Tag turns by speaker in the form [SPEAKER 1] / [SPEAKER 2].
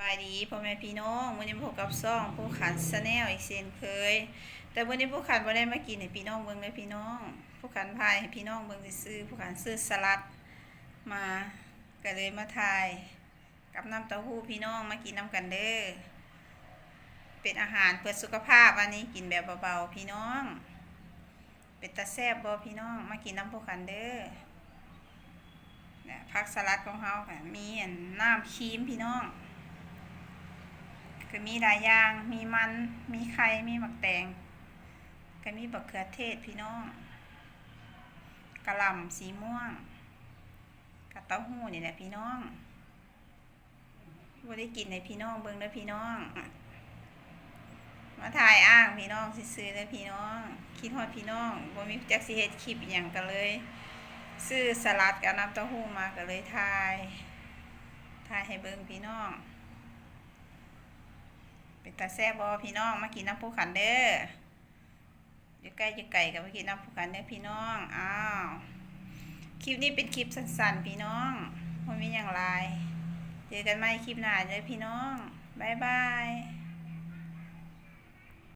[SPEAKER 1] บายดีพ่อแม่พี่น้องวันนี้พบกับซ่องผู้ขันสแนลอีกเช่นเคย แต่วันนี้ผู้ขันบ่ได้มากินให้พี่น้องเบิ่งเลยพี่น้องผู้ขันพายให้พี่น้องเบิ่งซื้อผู้ขันซื้อสลัดมาก็เลยมาถ่ายกับน้ำเต้าหู้พี่น้องมากินน้ำกันเด้อเป็นอาหารเพื่อสุขภาพอันนี้กินแบบเบาๆพี่น้อง เป็นตาแซ่บบ่พี่น้องมากินน้ำผู้ขันเด้อเนี่ยผักสลัดของเฮาค่ะมีน้ำครีมพี่น้อง ก็มีหลายอย่าง มีมัน มีไข่ มีหมักแตง ก็มีบักเขือเทศพี่น้อง กระหล่ำสีม่วง กระเต้าหู้นี่แหละพี่น้องบ่ได้กินในพี่น้องเบิ่งเด้อพี่น้อง มาถ่ายอ้างพี่น้องซื้อเด้อพี่น้อง คิดฮอดพี่น้องบ่มีจักสิเฮ็ดคลิปอหย่างกันเลย ซื้อสลัดกับน้ำเต้าหู้มาก็เลยถ่ายถ่ายให้เบิ่งพี่น้อง เป็นตาแซ่บบอพี่น้องมากินน้ำผู้ขันเด้ออยู่ใกล้อยู่ไก่กับมากินน้ำผู้ขันเด้อพี่น้อง อ้าว คลิปนี้เป็นคลิปสั้นๆ พี่น้องมันมีอย่างไร เจอกันใหม่คลิปหน้าเด้อพี่น้อง บ๊ายบาย